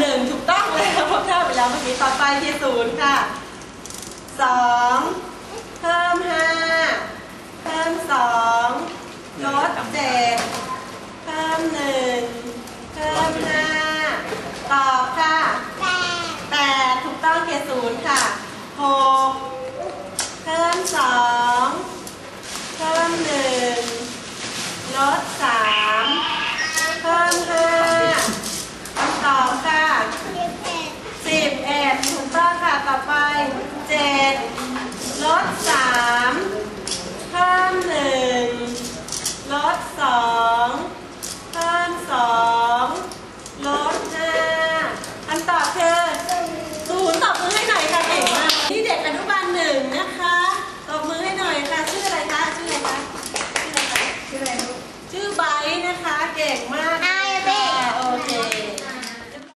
หนึ่งถูกต้องแล้ยพวกข้าไปแล้วเมื่อกี้ต่อไปที่ศูนย์ค่ะสองเพิ่มห้าเพิ่มสองลดเจ็ดเพิ่มหนึ่งเพิ่มห้าตอบค่ะแปดแปดถูกต้องเคศูนย์ค่ะหกเพิ่มสองเพิ่มหนึ่งลดส สามเพิ่มหนึ่งลดสองเพิ่มสองลดห้าอันต่อคือศูนย์ตบมือให้หน่อยค่ะเก่งมากที่เด็กอนุบาลหนึ่งนะคะตบมือให้หน่อยค่ะชื่ออะไรคะชื่ออะไรคะชื่ออะไรคะชื่ออะไรลูกชื่อไบร์นะคะเก่งมาก